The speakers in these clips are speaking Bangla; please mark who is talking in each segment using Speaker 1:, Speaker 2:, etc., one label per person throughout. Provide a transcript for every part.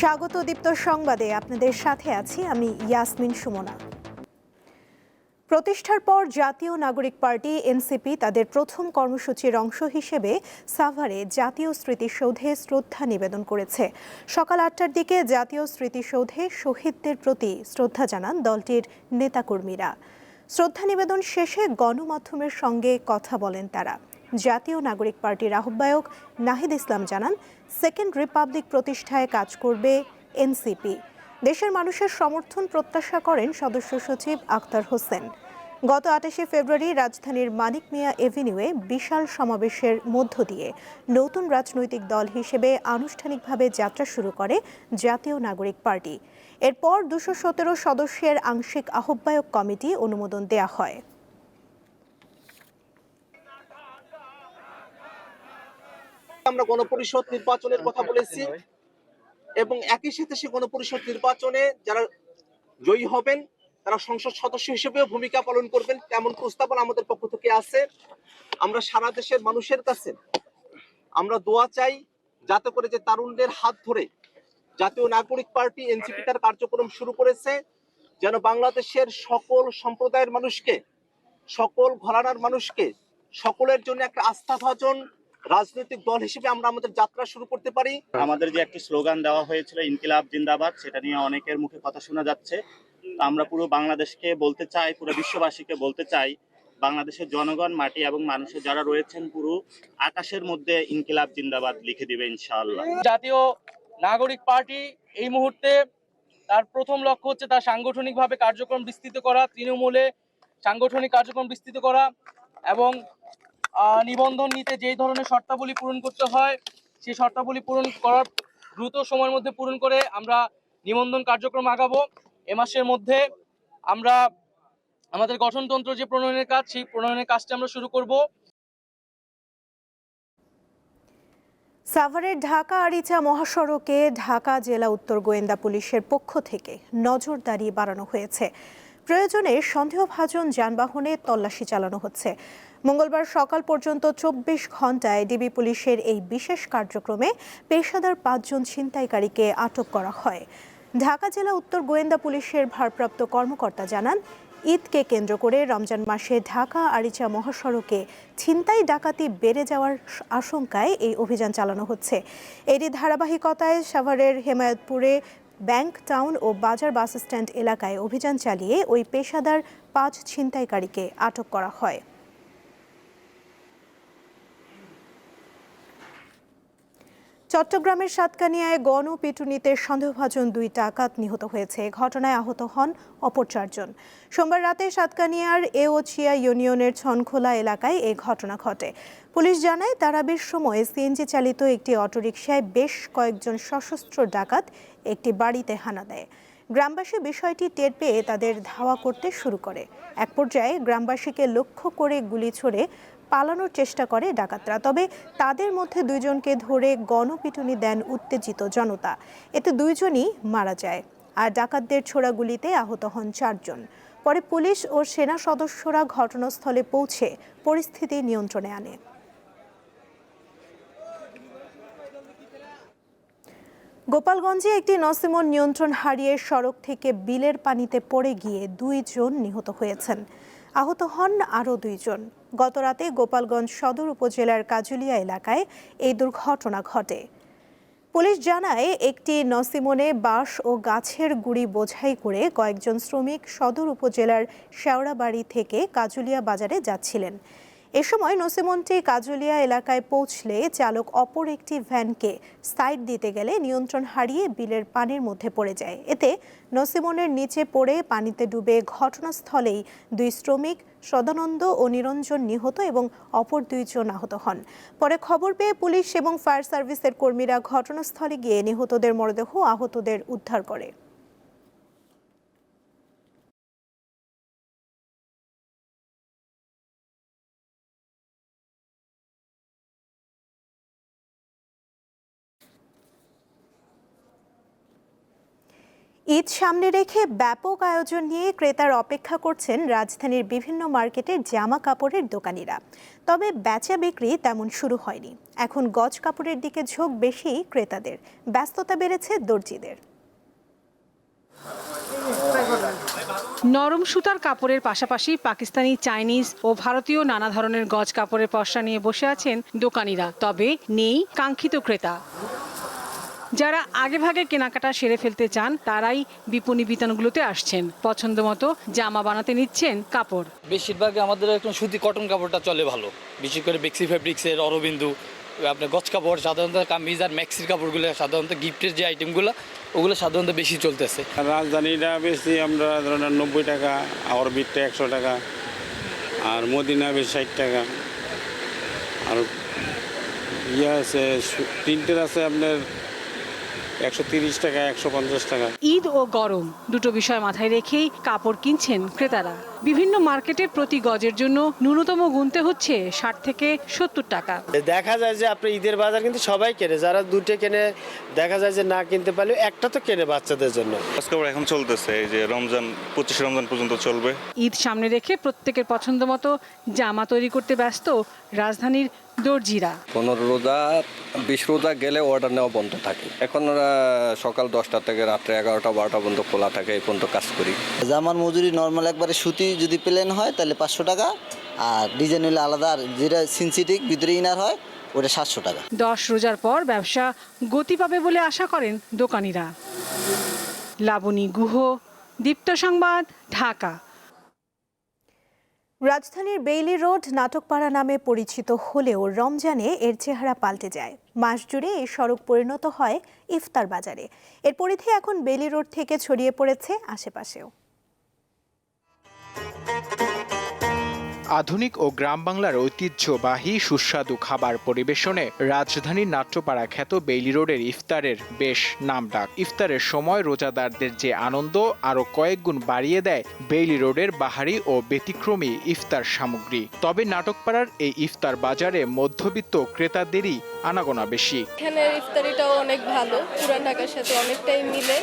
Speaker 1: স্বাগত দীপ্ত সংবাদে আপনাদের সাথে আছি আমি ইয়াসমিন সুমনা। প্রতিষ্ঠার পর জাতীয় নাগরিক পার্টি, এনসিপি, তাদের প্রথম কর্মসূচির অংশ হিসেবে সাভারে জাতীয় স্মৃতিসৌধে শ্রদ্ধা নিবেদন করেছে। সকাল আটটার দিকে জাতীয় স্মৃতিসৌধে শহীদদের প্রতি শ্রদ্ধা জানান দলটির নেতাকর্মীরা। শ্রদ্ধা নিবেদন শেষে গণমাধ্যমের সঙ্গে কথা বলেন তারা। জাতীয় নাগরিক পার্টির আহ্বায়ক নাহিদ ইসলাম জানান, সেকেন্ড রিপাবলিক প্রতিষ্ঠায় কাজ করবে এনসিপি। দেশের মানুষের সমর্থন প্রত্যাশা করেন সদস্য সচিব আক্তার হোসেন। গত আটাশে ফেব্রুয়ারি রাজধানীর মানিক মিয়া এভিনিউয়ে বিশাল সমাবেশের মধ্য দিয়ে নতুন রাজনৈতিক দল হিসেবে আনুষ্ঠানিকভাবে যাত্রা শুরু করে জাতীয় নাগরিক পার্টি। এরপর দুশো সতেরো সদস্যের আংশিক আহ্বায়ক কমিটি অনুমোদন দেয়া হয়।
Speaker 2: আমরা গণপরিষদ নির্বাচনের কথা বলেছি। এবং একই সাথে সে গণপরিষদ নির্বাচনে যারা জয়ী হবেন, তারা সংসদ সদস্য হিসেবেও ভূমিকা পালন করবেন, তেমন প্রস্তাবনা আমাদের পক্ষ থেকে আছে। আমরা সারা দেশের মানুষের কাছে আমরা দোয়া চাই, যাতে করে যে তারুণদের হাত ধরে জাতীয় নাগরিক পার্টি এনসিপি তার কার্যক্রম শুরু করেছে, যেন বাংলাদেশের সকল সম্প্রদায়ের মানুষকে, সকল ঘরানার মানুষকে, সকলের জন্য একটা আস্থাভাজন রাজনৈতিক দল হিসেবে আমরা আমাদের যাত্রা শুরু করতে পারি।
Speaker 3: আমাদের যে একটি স্লোগান দেওয়া হয়েছিল ইনকিলাব জিন্দাবাদ সেটা নিয়ে অনেকের মুখে কথা শোনা যাচ্ছে। আমরা পুরো বাংলাদেশকে বলতে চাই পুরো বিশ্ববাসীকে বলতে চাই বাংলাদেশের জনগণ মাটি এবং মানুষের যারা রয়েছেন পুরো আকাশের মধ্যে ইনকিলাব জিন্দাবাদ লিখে দিবে ইনশাআল্লাহ।
Speaker 4: জাতীয় নাগরিক পার্টি এই মুহূর্তে তার প্রথম লক্ষ্য হচ্ছে তার সাংগঠনিকভাবে কার্যক্রম বিস্তৃত করা তৃণমূলে সাংগঠনিক কার্যক্রম বিস্তৃত করা এবং নিবন্ধন নিতে যেই ধরনের শর্তাবলী পূরণ করতে হয়, সেই শর্তাবলী পূরণ করার দ্রুত সময়ের মধ্যে পূরণ করে আমরা নিবন্ধন কার্যক্রম আগাবো। এ মাসের মধ্যে আমরা আমাদের গঠনতন্ত্র যে প্রণয়নের কাজ, সেই প্রণয়নের কাজটা আমরা শুরু করব।
Speaker 1: সাভারের ঢাকা আরিচা মহাসড়কে ঢাকা জেলা উত্তর গোয়েন্দা পুলিশের পক্ষ থেকে নজরদারি বাড়ানো হয়েছে। প্রয়োজনে সন্দেহভাজন যানবাহনে তল্লাশি চালানো হচ্ছে। মঙ্গলবার সকাল পর্যন্ত চব্বিশ ঘন্টায় ডিবি পুলিশের এই বিশেষ কার্যক্রমে পেশাদার পাঁচজন ছিনতাইকারীকে আটক করা হয়। ঢাকা জেলা উত্তর গোয়েন্দা পুলিশের ভারপ্রাপ্ত কর্মকর্তা জানান, ঈদকে কেন্দ্র করে রমজান মাসে ঢাকা আরিচা মহাসড়কে ছিনতাই ডাকাতি বেড়ে যাওয়ার আশঙ্কায় এই অভিযান চালানো হচ্ছে। এরই ধারাবাহিকতায় সাভারের হেমায়তপুরে ব্যাংক টাউন ও বাজার বাস স্ট্যান্ড এলাকায় অভিযান চালিয়ে ওই পেশাদার পাঁচ ছিনতাইকারীকে আটক করা হয়। চট্টগ্রামের সাতকানিয়ায় গণপিটুনিতে সন্দেহভাজন দুই ডাকাত নিহত হয়েছে। ঘটনায় আহত হন অপর চারজন। সোমবার রাতে সাতকানিয়ার এওচিয়া ইউনিয়নের ছনখোলা এলাকায় এই ঘটনা ঘটে। পুলিশ জানায় তারাবির সময় সিএনজি চালিত একটি অটোরিকশায় বেশ কয়েকজন সশস্ত্র ডাকাত একটি বাড়িতে হানা দেয়। গ্রামবাসী বিষয়টি টের পেয়ে তাদের ধাওয়া করতে শুরু করে। এক পর্যায়ে গ্রামবাসীকে লক্ষ্য করে গুলি ছড়ে পালানোর চেষ্টা করে ডাকাতরা। তবে তাদের মধ্যে দুইজনকে ধরে গণপিটুনি দেন উত্তেজিত জনতা। এতে দুইজনই মারা যায় আর ডাকাতদের ছোড়া গুলিতে আহত হন চারজন। পরে পুলিশ ও সেনা সদস্যরা ঘটনাস্থলে পৌঁছে পরিস্থিতি নিয়ন্ত্রণে আনে। গোপালগঞ্জে একটি নসিমন নিয়ন্ত্রণ হারিয়ে সড়ক থেকে বিলের পানিতে পড়ে গিয়ে দুইজন নিহত হয়েছেন। আহত হন আরও দুইজন। গতরাতে গোপালগঞ্জ সদর উপজেলার কাজুলিয়া এলাকায় এই দুর্ঘটনা ঘটে। পুলিশ জানায়, একটি নসিমনে বাঁশ ও গাছের গুড়ি বোঝাই করে কয়েকজন শ্রমিক সদর উপজেলার শেওড়াবাড়ি থেকে কাজুলিয়া বাজারে যাচ্ছিলেন। এ সময় নসিমনটি কাজুলিয়া এলাকায় পৌঁছলে চালক অপর একটি ভ্যানকে সাইড দিতে গেলে নিয়ন্ত্রণ হারিয়ে বিলের পানির মধ্যে পড়ে যায়। এতে নসিমনের নিচে পড়ে পানিতে ডুবে ঘটনাস্থলেই দুই শ্রমিক সদানন্দ ও নিরঞ্জন নিহত এবং অপর দুইজন আহত হন। পরে খবর পেয়ে পুলিশ এবং ফায়ার সার্ভিসের কর্মীরা ঘটনাস্থলে গিয়ে নিহতদের মরদেহ আহতদের উদ্ধার করে। ঈদ সামনে রেখে ব্যাপক আয়োজন নিয়ে ক্রেতার অপেক্ষা করছেন রাজধানীর বিভিন্ন মার্কেটের জামা কাপড়ের দোকানিরা। তবে বেচা বিক্রি তেমন শুরু হয়নি। এখন গজ কাপড়ের দিকে ঝোঁক বেশি ক্রেতাদের। ব্যস্ততা বেড়েছে দর্জিদের।
Speaker 5: নরম সুতার কাপড়ের পাশাপাশি পাকিস্তানি, চাইনিজ ও ভারতীয় নানা ধরনের গজ কাপড়ের পসরা নিয়ে বসে আছেন দোকানিরা। তবে নেই কাঙ্ক্ষিত ক্রেতা। যারা আগেভাগে কেনাকাটা সেরে ফেলতে চান তারাই বিপণী বিতানগুলোতে আসছেন। পছন্দ মতো জামা বানাতে নিচ্ছেন কাপড়।
Speaker 6: বেশিরভাগ আমাদের এখন সুতি কটন কাপড়টা চলে ভালো। বিশেষ করে বেক্সি ফেব্রিক্সের অরবিন্দু আপনার গছ কাপড় সাধারণত কামিজ আর ম্যাক্সির কাপড়গুলো সাধারণত গিফটের যে আইটেমগুলো ওগুলো সাধারণত বেশি চলতেছে।
Speaker 7: রাজধানীটা বেশি আমরা ধরেন নব্বই টাকা অরবিটটা একশো টাকা আর মদিনা বেশ ষাট টাকা। আর ইয়ে আছে প্রিন্টের আছে আপনার একশো টাকা, একশো পঞ্চাশ টাকা।
Speaker 5: ঈদ ও গরম, দুটো বিষয় মাথায় রেখেই কাপড় কিনছেন ক্রেতারা। বিভিন্ন মার্কেটে প্রতি গজের জন্য ন্যূনতম গুনতে হচ্ছে ষাট থেকে সত্তর টাকা।
Speaker 8: দেখা যায় যে আপনার ঈদের বাজার কিন্তু সবাই কেনে যারা দুটো কেনে দেখা যায় যে না কিনতে পারলে একটা তো কেনে বাচ্চাদের জন্য।
Speaker 9: এখন চলতেছে এই যে রমজান পঁচিশে রমজান পর্যন্ত চলবে।
Speaker 5: ঈদ সামনে রেখে প্রত্যেকের পছন্দ মতো জামা তৈরি করতে ব্যস্ত রাজধানীর দর্জিরা।
Speaker 10: পনেরো রোজা বিশ রোজা গেলে অর্ডার নেওয়া বন্ধ থাকে। এখন ওরা সকাল দশটা থেকে রাত্রে এগারোটা বারোটা পর্যন্ত খোলা থাকে এই পর্যন্ত কাজ করি।
Speaker 11: জামার মজুরি নর্মাল একবারে সুতি যদি প্লেন হয় তাহলে পাঁচশো টাকা। আর ডিজাইন হলে আলাদা আর যেটা সিনসিটিক ভিতরে ইনার হয় ওটা সাতশো টাকা।
Speaker 5: দশ রোজার পর ব্যবসা গতি পাবে বলে আশা করেন দোকানিরা। লাবণী গুহ দীপ্ত সংবাদ ঢাকা।
Speaker 1: রাজধানীর বেইলি রোড নাটকপাড়া নামে পরিচিত হলেও রমজানে এর চেহারা পাল্টে যায়। মাস জুড়ে এই সড়ক পরিণত হয় ইফতার বাজারে। এর পরিধি এখন বেইলি রোড থেকে ছড়িয়ে পড়েছে আশেপাশেও। thank you.
Speaker 12: আধুনিক ও গ্রাম বাংলার ঐতিহ্যবাহী সুস্বাদু খাবার পরিবেশনে রাজধানীর নাট্যপাড়া খ্যাত বেইলি রোডের ইফতারের বেশ নামডাক। ইফতারের সময় রোজাদারদের যে আনন্দ আরও কয়েক গুণ বাড়িয়ে দেয় বেইলি রোডের বাহারি ও ব্যতিক্রমী ইফতার সামগ্রী। তবে নাটকপাড়ার এই ইফতার বাজারে মধ্যবিত্ত ক্রেতাদেরই আনাগোনা বেশি।
Speaker 13: এখানের ইফতারিটাও অনেক ভালো পুরান ঢাকার সাথে অনেকটাই মিলে।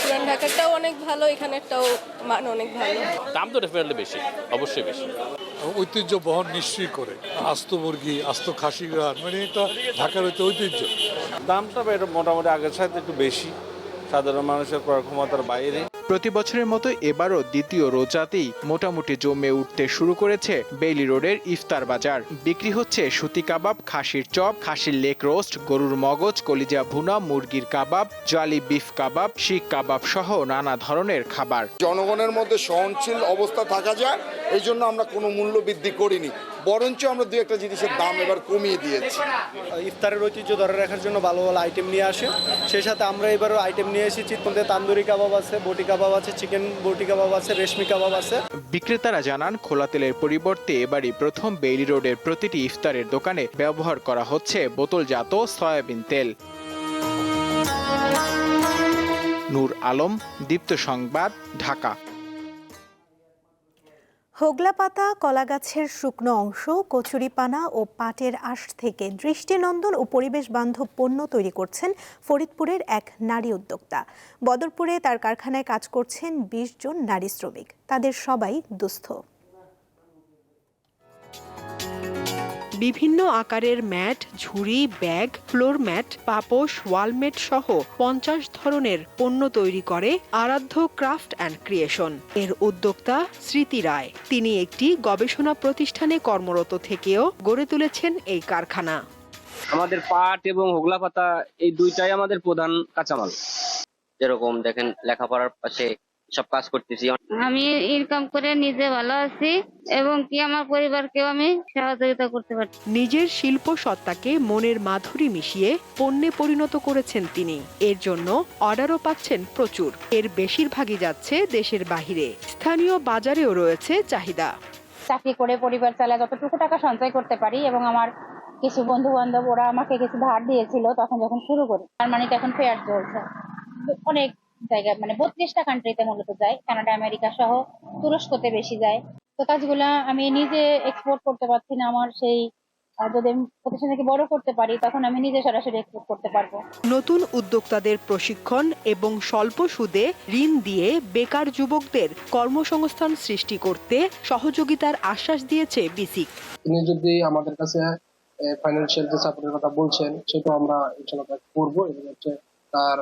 Speaker 13: পুরান ঢাকারটাও অনেক ভালো এখানেরটাও মান অনেক ভালো।
Speaker 6: দাম তো ডেফিনেটলি বেশি অবশ্যই বেশি।
Speaker 7: ঐতিহ্য বহন নিশ্চয়ই করে। আস্ত মুরগি, আস্ত খাসি গান মানে এটা ঢাকার হইতে ঐতিহ্য। দামটা এটা মোটামুটি আগের সাথে একটু বেশি। সাধারণ মানুষের ক্রয় ক্ষমতার বাইরে।
Speaker 12: প্রতি বছরের মতো এবারও দ্বিতীয় রোজাতেই মোটামুটি জমে উঠতে শুরু করেছে বেইলি রোডের ইফতার বাজার। বিক্রি হচ্ছে সুতি কাবাব, খাসির চপ, খাসির লেক রোস্ট, গরুর মগজ, কলিজা ভুনা, মুরগির কাবাব, জালি বিফ কাবাব, শিখ কাবাব সহ নানা ধরনের খাবার।
Speaker 7: জনগণের মধ্যে সহনশীল অবস্থা থাকা যায় এই জন্য আমরা কোনো মূল্য বৃদ্ধি করিনি। বরঞ্চ আমরা দু একটা জিনিসের দাম এবার কমিয়ে দিয়েছি।
Speaker 8: ইফতারের ঐতিহ্য ধরে রাখার জন্য ভালো ভালো আইটেম নিয়ে আসে। সেই সাথে আমরা এবারও আইটেম নিয়ে এসেছি মধ্যে তান্দুরি কাবাব আছে বটি কাবাব আছে চিকেন বটি কাবাব আছে রেশমি কাবাব আছে।
Speaker 12: বিক্রেতারা জানান খোলা তেলের পরিবর্তে এবারই প্রথম বেইলি রোডের প্রতিটি ইফতারের দোকানে ব্যবহার করা হচ্ছে বোতলজাত সয়াবিন তেল। নূর আলম দীপ্ত সংবাদ ঢাকা।
Speaker 1: হোগলা পাতা কলাগাছের শুকনো অংশ, কচুরিপানা ও পাটের আঁশ থেকে দৃষ্টিনন্দন ও পরিবেশ বান্ধব পণ্য তৈরি করছেন ফরিদপুরের এক নারী উদ্যোক্তা। বদরপুরে তার কারখানায় কাজ করছেন বিশ জন নারী শ্রমিক। তাদের সবাই দুস্থ।
Speaker 5: বিভিন্ন আকারের ম্যাট, ঝুড়ি, ব্যাগ, ফ্লোর ম্যাট, পাপোশ, ওয়ালমেট সহ পঞ্চাশ ধরনের পণ্য তৈরি করে আরাধ্য ক্রাফট অ্যান্ড ক্রিয়েশন। এর উদ্যোক্তা স্মৃতি রায়। তিনি একটি গবেষণা প্রতিষ্ঠানে কর্মরত থেকেও গড়ে তুলেছেন এই কারখানা।
Speaker 4: আমাদের পাট এবং হোগলা পাতা এই দুইটাই আমাদের প্রধান কাঁচামাল।
Speaker 11: যেরকম দেখেন লেখাপড়ার পাশে সব কাজ করতেছি।
Speaker 13: আমি ইনকাম করে নিজে ভালো আছি এবং কি আমার পরিবারকেও আমি সহযোগিতা করতে পারছি।
Speaker 5: নিজের শিল্প সত্তাকে মনের মাধুরী মিশিয়ে পণ্যে পরিণত করেছেন তিনি। এর জন্য অর্ডারও পাচ্ছেন প্রচুর। এর বেশিরভাগই যাচ্ছে দেশের বাহিরে। স্থানীয় বাজারেও রয়েছে চাহিদা।
Speaker 13: চাকরি করে পরিবার চালা যতটুকু টাকা সঞ্চয় করতে পারি এবং আমার কিছু বন্ধু বান্ধব ওরা আমাকে কিছু ধার দিয়েছিল তখন যখন শুরু করি জার্মানিতে এখন ফেয়ার চলছে। অনেক জায়গায় মানে বত্রিশটা কান্ট্রিতে মূলত যায় কানাডা আমেরিকা সহ তুরস্কতে বেশি যায়। তো কাজগুলা আমি নিজে এক্সপোর্ট করতে পারছি না আমার সেই যদি আমি প্রতিষ্ঠানকে বড় করতে পারি তখন আমি নিজে সরাসরি এক্সপোর্ট করতে পারব।
Speaker 14: নতুন উদ্যোক্তাদের প্রশিক্ষণ এবং স্বল্প সুদে ঋণ দিয়ে বেকার যুবকদের কর্মসংস্থান সৃষ্টি করতে সহযোগিতার আশ্বাস দিয়েছে বিসিক।
Speaker 8: তিনি যদি আমাদের কাছে ফাইন্যান্সিয়াল যে সাপোর্টের কথা বলছেন সেটা আমরা ইনশাল্লাহ করব এবং হচ্ছে তার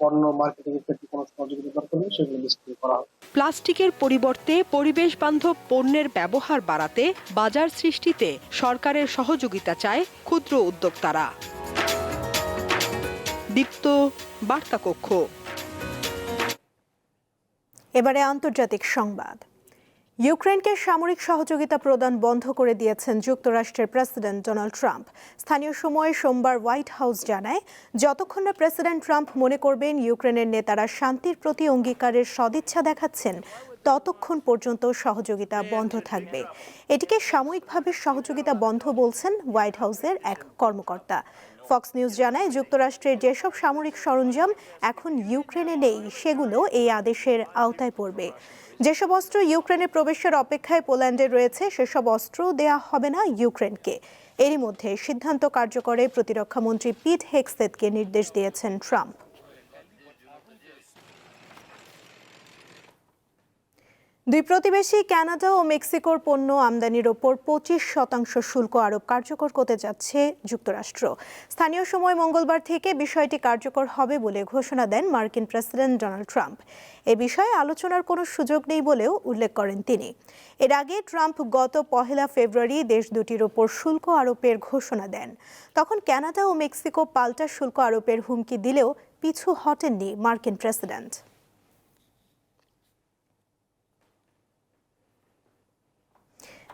Speaker 8: পণ্য মার্কেটিং এর ক্ষেত্রে কোনো সহযোগিতা দরকার হলে সেগুলো নিশ্চিত করা হবে।
Speaker 14: প্লাস্টিকের পরিবর্তে পরিবেশ বান্ধব পণ্যের ব্যবহার বাড়াতে বাজার সৃষ্টিতে সরকারের সহযোগিতা চায় ক্ষুদ্র উদ্যোক্তারা। দীপ্ত বার্তা কক্ষ
Speaker 1: এবারে আন্তর্জাতিক সংবাদ। ইউক্রেনকে সামরিক সহযোগিতা প্রদান বন্ধ করে দিয়েছেন যুক্তরাষ্ট্রের প্রেসিডেন্ট ডোনাল্ড ট্রাম্প। স্থানীয় সময়ে সোমবার হোয়াইট হাউস জানায়, যতক্ষণ না প্রেসিডেন্ট ট্রাম্প মনে করবেন ইউক্রেনের নেতারা শান্তির প্রতি অঙ্গীকারের সদিচ্ছা দেখাচ্ছেন, ততক্ষণ পর্যন্ত সহযোগিতা বন্ধ থাকবে। এটিকে সাময়িকভাবে সহযোগিতা বন্ধ বলছেন হোয়াইট হাউসের এক কর্মকর্তা। ফক্স নিউজ জানায়, যুক্তরাষ্ট্রের যেসব সামরিক সরঞ্জাম এখন ইউক্রেনে নেই, সেগুলো এই আদেশের আওতায় পড়বে। যেসব অস্ত্র ইউক্রেনে প্রবেশের অপেক্ষায় পোল্যান্ডে রয়েছে, সেসব অস্ত্র দেয়া হবে না ইউক্রেনকে। এরই মধ্যে সিদ্ধান্ত কার্যকরে প্রতিরক্ষামন্ত্রী পিট হেক্সেতকে নির্দেশ দিয়েছেন ট্রাম্প। দুই প্রতিবেশী কানাডা ও মেক্সিকোর পণ্য আমদানির ওপর পঁচিশ শতাংশ শুল্ক আরোপ কার্যকর করতে যাচ্ছে যুক্তরাষ্ট্র। স্থানীয় সময় মঙ্গলবার থেকে বিষয়টি কার্যকর হবে বলে ঘোষণা দেন মার্কিন প্রেসিডেন্ট ডোনাল্ড ট্রাম্প। এ বিষয়ে আলোচনার কোনো সুযোগ নেই বলেও উল্লেখ করেন তিনি। এর আগে ট্রাম্প গত পহেলা ফেব্রুয়ারি দেশ দুটির ওপর শুল্ক আরোপের ঘোষণা দেন। তখন কানাডা ও মেক্সিকো পাল্টা শুল্ক আরোপের হুমকি দিলেও পিছু হটেননি মার্কিন প্রেসিডেন্ট।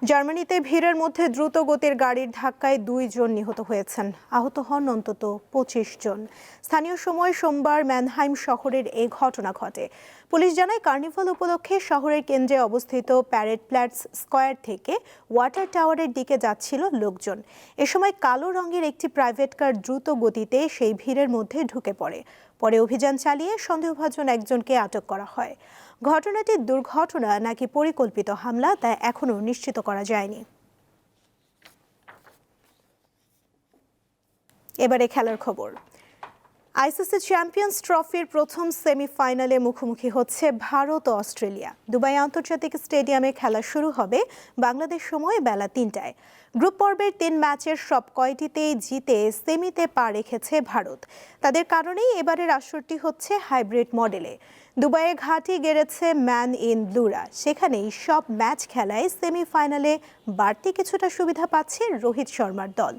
Speaker 1: জার্মানিতে ভিড়ের মধ্যে দ্রুত গতির গাড়ির ধাক্কায় দুইজন নিহত হয়েছেন। আহত হন অন্তত পঁচিশ জন। স্থানীয় সময় সোমবার ম্যানহাইম শহরের এই ঘটনা ঘটে। পুলিশ জানায়, কার্নিভাল উপলক্ষে শহরের কেন্দ্রে অবস্থিত প্যারেড প্ল্যাটস স্কয়ার থেকে ওয়াটার টাওয়ারের দিকে যাচ্ছিল লোকজন। এ সময় কালো রঙের একটি প্রাইভেট কার দ্রুত গতিতে সেই ভিড়ের মধ্যে ঢুকে পড়ে। পরে অভিযান চালিয়ে সন্দেহভাজন একজনকে আটক করা হয়। ঘটনাটি দুর্ঘটনা নাকি পরিকল্পিত হামলা তা এখনও নিশ্চিত করা যায়নি। এবারে খেলার খবর। আইসিসি চ্যাম্পিয়ন্স ট্রফির প্রথম সেমিফাইনালে মুখোমুখি হচ্ছে ভারত ও অস্ট্রেলিয়া। দুবাই আন্তর্জাতিক স্টেডিয়ামে খেলা শুরু হবে বাংলাদেশ সময় বেলা তিনটায়। গ্রুপ পর্বের তিন ম্যাচের সব কয়টিতেই জিতে সেমিতে পা রেখেছে ভারত। তাদের কারণেই এবারের আসরটি হচ্ছে হাইব্রিড মডেলে। দুবাইয়ে ঘাঁটি গেড়েছে ম্যান ইন ব্লুরা। সেখানেই সব ম্যাচ খেলায় সেমিফাইনালে বাড়তি কিছুটা সুবিধা পাচ্ছে রোহিত শর্মার দল।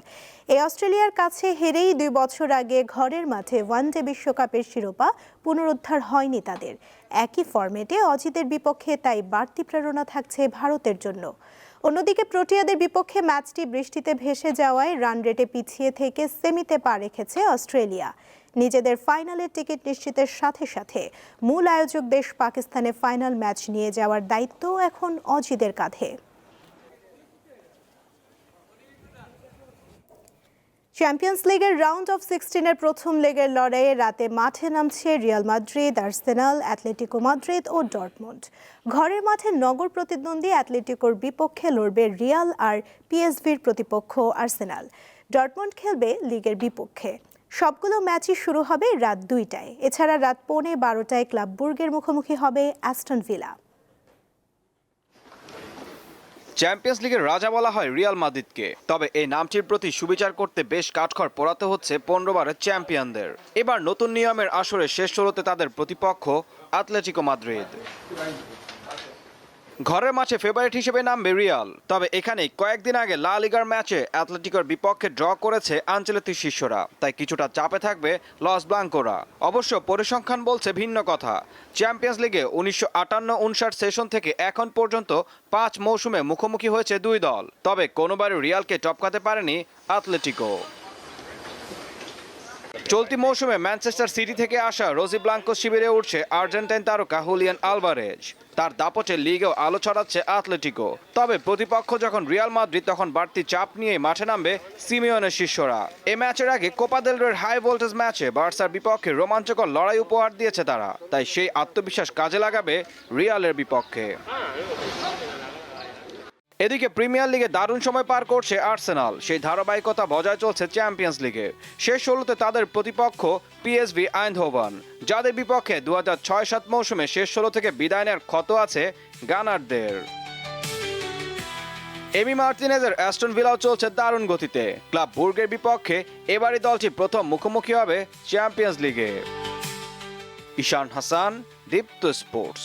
Speaker 1: এই অস্ট্রেলিয়ার কাছে হেরেই দুই বছর আগে ঘরের মাঠে ওয়ানডে বিশ্বকাপের শিরোপা পুনরুদ্ধার হয়নি তাদের। একই ফরম্যাটে অজিতের বিপক্ষে তাই বাড়তি প্রেরণা থাকছে ভারতের জন্য। অন্যদিকে প্রোটিয়াদের বিপক্ষে ম্যাচটি বৃষ্টিতে ভেসে যাওয়ায় রান রেটে পিছিয়ে থেকে সেমিতে পা রেখেছে অস্ট্রেলিয়া। নিজেদের ফাইনালের টিকিট নিশ্চিতের সাথে সাথে মূল আয়োজক দেশ পাকিস্তানে ফাইনাল ম্যাচ নিয়ে যাওয়ার দায়িত্ব এখন অজিদের কাঁধে। চ্যাম্পিয়ন্স লিগের রাউন্ড অফ সিক্সটিনের প্রথম লেগের লড়াইয়ে রাতে মাঠে নামছে Real Madrid, Arsenal, Atletico Madrid ও ডর্টমুন্ড। ঘরের মাঠে নগর প্রতিদ্বন্দ্বী অ্যাটলেটিকোর বিপক্ষে লড়বে রিয়াল আর পিএসভির প্রতিপক্ষ আর্সেনাল। ডর্টমুন্ড খেলবে লিগের বিপক্ষে। সবগুলো ম্যাচই শুরু হবে রাত দুইটায়। এছাড়া রাত পৌনে বারোটায় ক্লাব বুর্গের মুখোমুখি হবে অ্যাস্টন ভিলা।
Speaker 15: চ্যাম্পিয়ন্স লিগের রাজা বলা হয় রিয়াল মাদ্রিদকে। তবে এই নামটির প্রতি সুবিচার করতে বেশ কাঠখড় পোড়াতে হচ্ছে পনেরো বারের চ্যাম্পিয়নদের। এবার নতুন নিয়মের আসরে শেষ ষোলোতে তাদের প্রতিপক্ষ আতলেটিকো মাদ্রিদ। ঘরের মাঠে ফেভারিট হিসেবে নামবে রিয়াল। তবে এখানে কয়েকদিন আগে লা লিগার ম্যাচে অ্যাথলেটিকোর বিপক্ষে ড্র করেছে আঞ্চলিক শিষ্যরা। তাই কিছুটা চাপে থাকবে লস ব্লাঙ্কোরা। অবশ্য পরিসংখ্যান বলছে ভিন্ন কথা। চ্যাম্পিয়ন্স লিগে উনিশশো আটান্ন উনষাট সেশন থেকে এখন পর্যন্ত পাঁচ মৌসুমে মুখোমুখি হয়েছে দুই দল। তবে কোনোবারই রিয়ালকে টপকাতে পারেনি আতলেটিকো চলতি মৌসুমে ম্যানচেস্টার সিটি থেকে আসা রোজি ব্লাঙ্কো শিবিরে উঠছে আর্জেন্টাইন তারকা হুলিয়ান আলভারেজ। তার দাপটে লিগেও আলো ছড়াচ্ছে আতলেটিকো। তবে প্রতিপক্ষ যখন রিয়াল মাদ্রিদ তখন বাড়তি চাপ নিয়ে মাঠে নামবে সিমিয়নের শিষ্যরা। এ ম্যাচের আগে কোপা দেল রের হাই ভোল্টেজ ম্যাচে বার্সার বিপক্ষে রোমাঞ্চকর লড়াই উপহার দিয়েছে তারা। তাই সেই আত্মবিশ্বাস কাজে লাগাবে রিয়ালের বিপক্ষে। এদিকে প্রিমিয়ার লিগে দারুণ সময় পার করছে আর্সেনাল। সেই ধারাবাহিকতা বজায় চলছে চ্যাম্পিয়ন্স লিগে। শেষ ষোলোতে তাদের প্রতিপক্ষ পিএসভি আইনধোবান যাদের বিপক্ষে দু হাজার ছয় সাত মৌসুমে শেষ ষোলো থেকে বিদায় নেওয়ার ক্ষত আছে গানারদের। এমি মার্টিনেজের অ্যাস্টন ভিলাও চলছে দারুণ গতিতে। ক্লাব বুর্গের বিপক্ষে এবারই দলটি প্রথম মুখোমুখি হবে চ্যাম্পিয়ন্স লিগে। ঈশান হাসান, দীপ্ত স্পোর্টস।